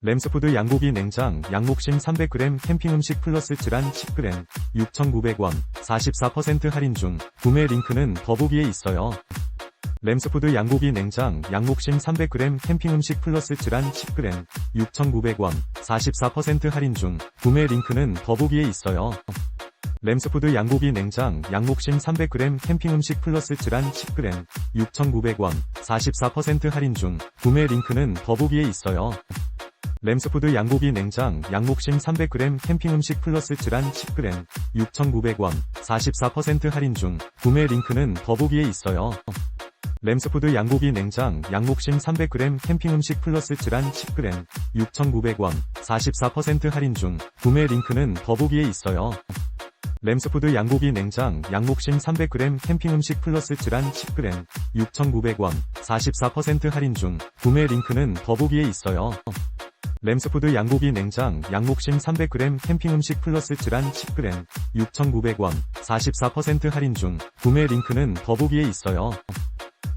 램스푸드 양고기 냉장 양목심 300g 캠핑 음식 플러스 쯔란 10g 6,900원 44% 할인 중 구매 링크는 더보기에 있어요. 램스푸드 양고기 냉장 양목심 300g 캠핑 음식 플러스 쯔란 10g 6,900원 44% 할인 중 구매 링크는 더보기에 있어요. 램스푸드 양고기 냉장 양목심 300g 캠핑 음식 플러스 쯔란 10g 6,900원 44% 할인 중 구매 링크는 더보기에 있어요. 램스푸드 양고기 냉장 양목심 300g 캠핑 음식 플러스 쯔란 10g 6,900원 44% 할인 중 구매 링크는 더보기에 있어요. 램스푸드 양고기 냉장 양목심 300g 캠핑 음식 플러스 쯔란 10g 6,900원 44% 할인 중 구매 링크는 더보기에 있어요. 램스푸드 양고기 냉장 양목심 300g 캠핑 음식 플러스 쯔란 10g 6,900원 44% 할인 중 구매 링크는 더보기에 있어요. 램스푸드 양고기 냉장 양목심 300g 캠핑 음식 플러스 쯔란 10g 6,900원 44% 할인 중 구매 링크는 더보기에 있어요.